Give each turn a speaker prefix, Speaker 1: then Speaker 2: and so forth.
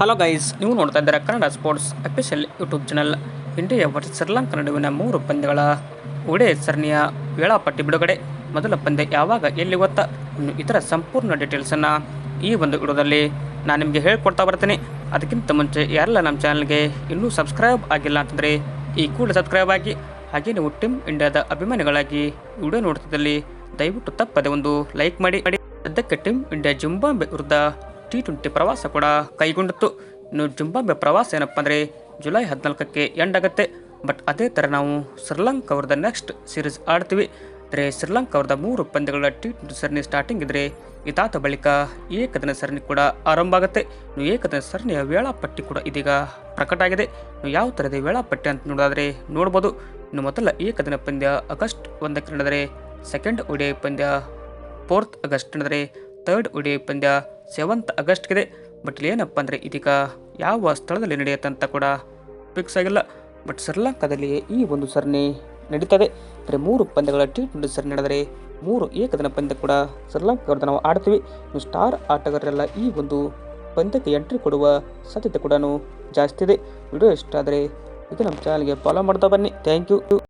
Speaker 1: Hello guys ನೀವು ನೋಡ್ತಾ ಇದ್ದೀರಾ Kannada sports official YouTube channel India versus Sri Lanka ನಡುವಿನ ಮೂರು ಪಂದ್ಯಗಳ ಒಡೆ ಸರಣಿಯ ವೇಳಾಪಟ್ಟಿ ಬಿಡುಗಡೆ. ಮೊದಲ ಪಂದ್ಯ ಯಾವಾಗ, ಎಲ್ಲಿ ಗೊತ್ತಾ? ಇನ್ನು ಇತರ ಸಂಪೂರ್ಣ ಡೀಟೇಲ್ಸನ್ನು ಈ ಒಂದು ವಿಡಿಯೋದಲ್ಲಿ ನಾನು ನಿಮಗೆ ಹೇಳ್ಕೊಡ್ತಾ ಬರ್ತೀನಿ. ಅದಕ್ಕಿಂತ ಮುಂಚೆ ಯಾರೆಲ್ಲ ನಮ್ಮ ಚಾನಲ್ಗೆ ಇನ್ನೂ ಸಬ್ಸ್ಕ್ರೈಬ್ ಆಗಿಲ್ಲ ಅಂತಂದರೆ ಈ ಕೂಡ ಸಬ್ಸ್ಕ್ರೈಬ್ ಆಗಿ. ಹಾಗೆ ನೀವು ಟೀಮ್ ಇಂಡಿಯಾದ ಅಭಿಮಾನಿಗಳಾಗಿ ವಿಡಿಯೋ ನೋಡ್ತಿದ್ದಲ್ಲಿ ದಯವಿಟ್ಟು ತಪ್ಪದೆ ಒಂದು ಲೈಕ್ ಮಾಡಿ. ಸದ್ಯಕ್ಕೆ ಟೀಮ್ ಇಂಡಿಯಾ ಜುಂಬಾಂಬೆ ವಿರುದ್ಧ ಟಿ ಟ್ವೆಂಟಿ ಪ್ರವಾಸ ಕೂಡ ಕೈಗೊಂಡಿತ್ತು. ಇನ್ನು ಜಿಂಬಾಬ್ವೆ ಪ್ರವಾಸ ಏನಪ್ಪ ಅಂದರೆ ಜುಲೈ ಹದಿನಾಲ್ಕಕ್ಕೆ ಎಂಡ್ ಆಗುತ್ತೆ. ಬಟ್ ಅದೇ ಥರ ನಾವು ಶ್ರೀಲಂಕಾ ಅವ್ರದ್ದು ನೆಕ್ಸ್ಟ್ ಸೀರೀಸ್ ಆಡ್ತೀವಿ. ಅಂದರೆ ಶ್ರೀಲಂಕಾ ಅವ್ರದ ಮೂರು ಪಂದ್ಯಗಳ ಟಿ ಟ್ವೆಂಟಿ ಸರಣಿ ಸ್ಟಾರ್ಟಿಂಗ್ ಇದ್ದರೆ ಇದಾದ ಬಳಿಕ ಏಕದಿನ ಸರಣಿ ಕೂಡ ಆರಂಭ ಆಗುತ್ತೆ. ಇನ್ನು ಏಕದಿನ ಸರಣಿಯ ವೇಳಾಪಟ್ಟಿ ಕೂಡ ಇದೀಗ ಪ್ರಕಟ ಆಗಿದೆ. ಇನ್ನು ಯಾವ ಥರದ ವೇಳಾಪಟ್ಟಿ ಅಂತ ನೋಡೋದಾದರೆ ನೋಡ್ಬೋದು. ಇನ್ನು ಮೊದಲ ಏಕದಿನ ಪಂದ್ಯ ಆಗಸ್ಟ್ ಒಂದಕ್ಕೆ ನಡೆದರೆ ಸೆಕೆಂಡ್ ಒಡಿಐ ಪಂದ್ಯ ಫೋರ್ತ್ ಆಗಸ್ಟ್ ನಡೆದರೆ ಥರ್ಡ್ ಒಡಿಐ ಪಂದ್ಯ ಸೆವೆಂತ್ ಆಗಸ್ಟ್ಗಿದೆ ಬಟ್ ಇಲ್ಲಿ ಏನಪ್ಪ ಅಂದರೆ ಇದೀಗ ಯಾವ ಸ್ಥಳದಲ್ಲಿ ನಡೆಯುತ್ತಂತ ಕೂಡ ಫಿಕ್ಸ್ ಆಗಿಲ್ಲ. ಬಟ್ ಶ್ರೀಲಂಕಾದಲ್ಲಿ ಈ ಒಂದು ಸರಣಿ ನಡೀತದೆ. ಅಂದರೆ ಮೂರು ಪಂದ್ಯಗಳ ಟಿ ಟ್ವೆಂಟಿ ಸರಣಿ ನಡೆದರೆ ಮೂರು ಏಕದಿನ ಪಂದ್ಯ ಕೂಡ ಶ್ರೀಲಂಕಾ ನಾವು ಆಡ್ತೀವಿ. ಇನ್ನು ಸ್ಟಾರ್ ಆಟಗಾರರೆಲ್ಲ ಈ ಒಂದು ಪಂದ್ಯಕ್ಕೆ ಎಂಟ್ರಿ ಕೊಡುವ ಸಾಧ್ಯತೆ ಕೂಡ ಜಾಸ್ತಿ ಇದೆ. ವಿಡಿಯೋ ಇಷ್ಟ ಆದರೆ ಇದು ನಮ್ಮ ಚಾನಲ್ಗೆ ಫಾಲೋ ಮಾಡ್ತಾ ಬನ್ನಿ. Thank you